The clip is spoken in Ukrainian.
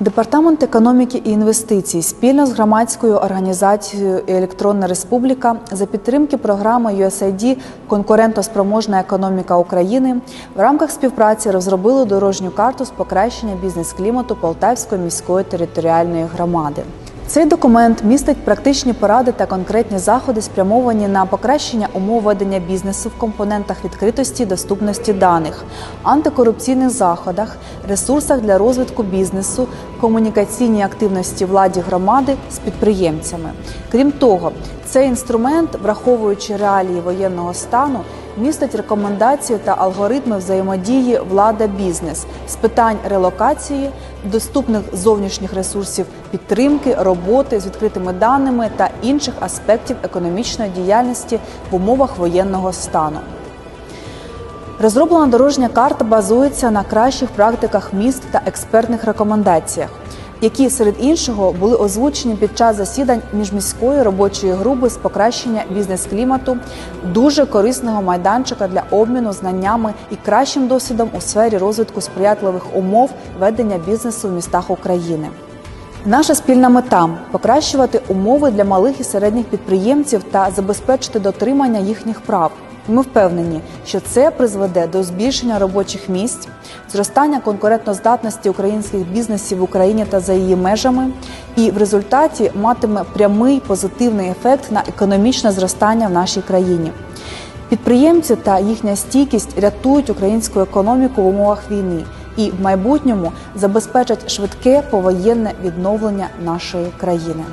Департамент економіки і інвестицій спільно з громадською організацією Електронна Республіка за підтримки програми USAID Конкурентоспроможна економіка України в рамках співпраці розробили дорожню карту з покращення бізнес-клімату Полтавської міської територіальної громади. Цей документ містить практичні поради та конкретні заходи, спрямовані на покращення умов ведення бізнесу в компонентах відкритості, доступності даних, антикорупційних заходах, ресурсах для розвитку бізнесу, комунікаційній активності владі громади з підприємцями. Крім того, цей інструмент, враховуючи реалії воєнного стану, містить рекомендації та алгоритми взаємодії влада-бізнес з питань релокації, доступних зовнішніх ресурсів підтримки, роботи з відкритими даними та інших аспектів економічної діяльності в умовах воєнного стану. Розроблена дорожня карта базується на кращих практиках міст та експертних рекомендаціях, які серед іншого були озвучені під час засідань міжміської робочої групи з покращення бізнес-клімату, дуже корисного майданчика для обміну знаннями і кращим досвідом у сфері розвитку сприятливих умов ведення бізнесу в містах України. Наша спільна мета покращувати умови для малих і середніх підприємців та забезпечити дотримання їхніх прав. Ми впевнені, що це призведе до збільшення робочих місць, зростання конкурентноздатності українських бізнесів в Україні та за її межами, і в результаті матиме прямий позитивний ефект на економічне зростання в нашій країні. Підприємці та їхня стійкість рятують українську економіку в умовах війни і в майбутньому забезпечать швидке повоєнне відновлення нашої країни.